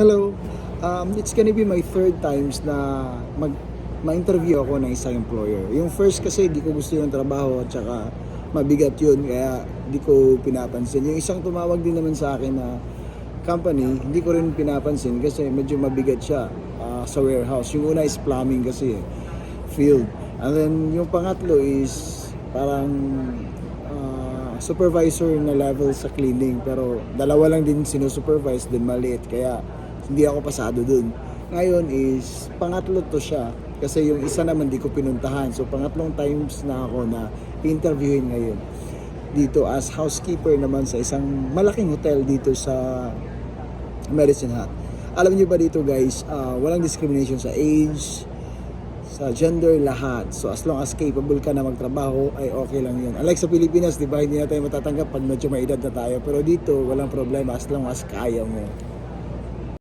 Hello. Um, it's gonna be my third times na mag ma-interview ako ng isang employer. Yung first kasi di ko gusto yung trabaho at saka mabigat yun kaya di ko pinapansin. Yung isang tumawag din naman sa akin na company, hindi ko rin pinapansin kasi medyo mabigat siya ah, sa warehouse. Yung una is plumbing kasi eh, field. And then yung pangatlo is parang ah, supervisor na level sa cleaning pero dalawa lang din sinusupervise din maliit kaya hindi ako pasado dun. Ngayon is pangatlo to siya kasi yung isa naman di ko pinuntahan. So pangatlong times na ako na interviewin ngayon dito as housekeeper naman sa isang malaking hotel dito sa Medicine Hat. Alam niyo ba dito guys, ah, walang discrimination sa age, sa gender, lahat. So as long as capable ka na magtrabaho, ay okay lang yun. Unlike sa Pilipinas, di ba, hindi na tayo matatanggap pag medyo may edad na tayo. Pero dito, walang problema as long as kaya mo.